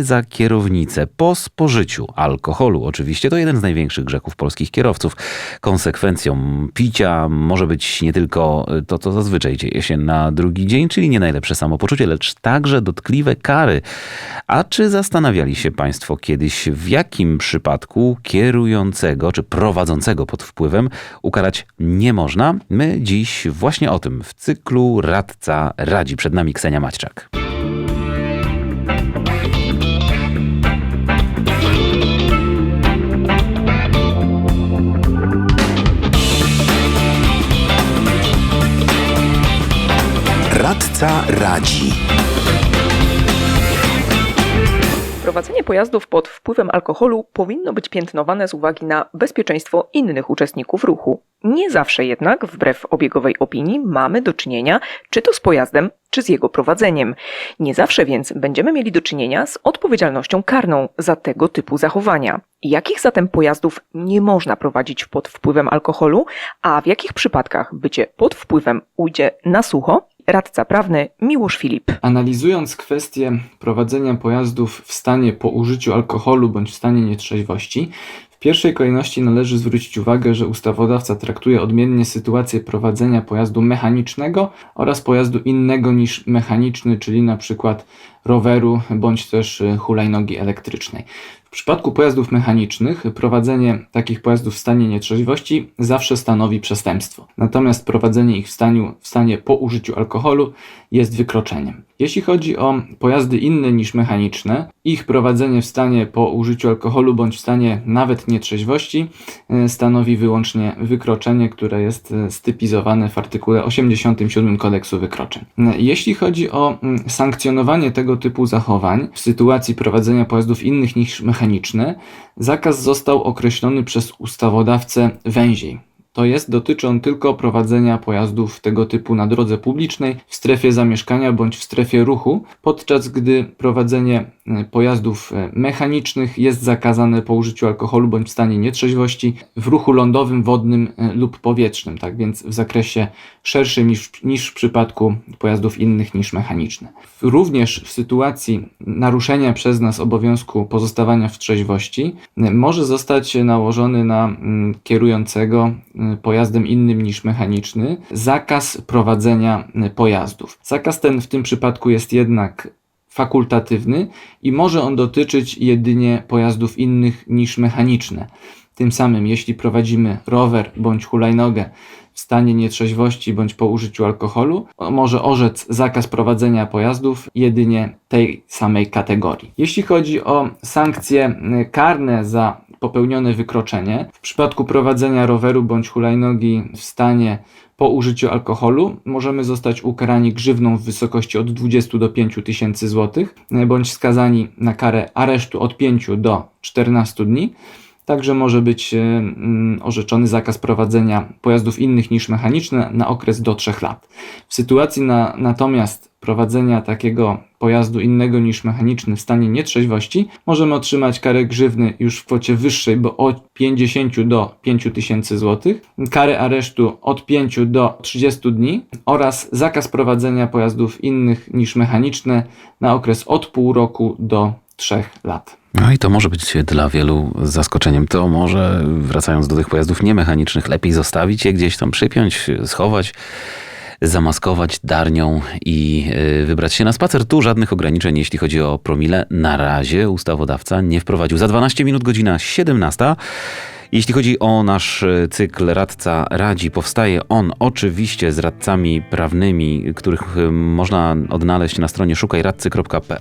za kierownicę po spożyciu alkoholu. Oczywiście to jeden z największych grzechów polskich kierowców. Konsekwencją picia może być nie tylko to, co zazwyczaj dzieje się na drugi dzień, czyli nie najlepsze samopoczucie, lecz także dotkliwe kary. A czy zastanawiali się Państwo kiedyś, w jakim przypadku kierującego czy prowadzącego pod wpływem ukarać nie można? My dziś właśnie o tym w cyklu Radca Radzi. Przed nami Ksenia Maćczak. Radca radzi. Prowadzenie pojazdów pod wpływem alkoholu powinno być piętnowane z uwagi na bezpieczeństwo innych uczestników ruchu. Nie zawsze jednak, wbrew obiegowej opinii, mamy do czynienia czy to z pojazdem, czy z jego prowadzeniem. Nie zawsze więc będziemy mieli do czynienia z odpowiedzialnością karną za tego typu zachowania. Jakich zatem pojazdów nie można prowadzić pod wpływem alkoholu, a w jakich przypadkach bycie pod wpływem ujdzie na sucho? Radca prawny Miłosz Filip. Analizując kwestię prowadzenia pojazdów w stanie po użyciu alkoholu bądź w stanie nietrzeźwości, w pierwszej kolejności należy zwrócić uwagę, że ustawodawca traktuje odmiennie sytuację prowadzenia pojazdu mechanicznego oraz pojazdu innego niż mechaniczny, czyli na przykład roweru bądź też hulajnogi elektrycznej. Przypadku pojazdów mechanicznych prowadzenie takich pojazdów w stanie nietrzeźwości zawsze stanowi przestępstwo. Natomiast prowadzenie ich w, stanie w stanie po użyciu alkoholu jest wykroczeniem. Jeśli chodzi o pojazdy inne niż mechaniczne, ich prowadzenie w stanie po użyciu alkoholu bądź w stanie nawet nietrzeźwości stanowi wyłącznie wykroczenie, które jest stypizowane w artykule 87 kodeksu wykroczeń. Jeśli chodzi o sankcjonowanie tego typu zachowań w sytuacji prowadzenia pojazdów innych niż mechaniczne, zakaz został określony przez ustawodawcę węziej. To jest, dotyczy on tylko prowadzenia pojazdów tego typu na drodze publicznej, w strefie zamieszkania bądź w strefie ruchu, podczas gdy prowadzenie pojazdów mechanicznych jest zakazane po użyciu alkoholu bądź w stanie nietrzeźwości w ruchu lądowym, wodnym lub powietrznym, tak więc w zakresie szerszym niż, niż w przypadku pojazdów innych niż mechaniczne. Również w sytuacji naruszenia przez nas obowiązku pozostawania w trzeźwości może zostać nałożony na kierującego pojazdem innym niż mechaniczny zakaz prowadzenia pojazdów. Zakaz ten w tym przypadku jest jednak fakultatywny i może on dotyczyć jedynie pojazdów innych niż mechaniczne. Tym samym, jeśli prowadzimy rower bądź hulajnogę w stanie nietrzeźwości bądź po użyciu alkoholu, może orzec zakaz prowadzenia pojazdów jedynie tej samej kategorii. Jeśli chodzi o sankcje karne za popełnione wykroczenie, w przypadku prowadzenia roweru bądź hulajnogi w stanie po użyciu alkoholu możemy zostać ukarani grzywną w wysokości od 20 do 5 tysięcy złotych, bądź skazani na karę aresztu od 5 do 14 dni. Także może być orzeczony zakaz prowadzenia pojazdów innych niż mechaniczne na okres do 3 lat. W sytuacji na, natomiast prowadzenia takiego pojazdu innego niż mechaniczny w stanie nietrzeźwości możemy otrzymać karę grzywny już w kwocie wyższej, bo od 50 do 5 tysięcy złotych, karę aresztu od 5 do 30 dni oraz zakaz prowadzenia pojazdów innych niż mechaniczne na okres od pół roku do 3 lat. No i to może być dla wielu zaskoczeniem. To może, wracając do tych pojazdów niemechanicznych, lepiej zostawić je gdzieś tam, przypiąć, schować, zamaskować darnią i wybrać się na spacer. Tu żadnych ograniczeń, jeśli chodzi o promile. Na razie ustawodawca nie wprowadził. Za 12 minut godzina 17. Jeśli chodzi o nasz cykl Radca Radzi, powstaje on oczywiście z radcami prawnymi, których można odnaleźć na stronie szukajradcy.pl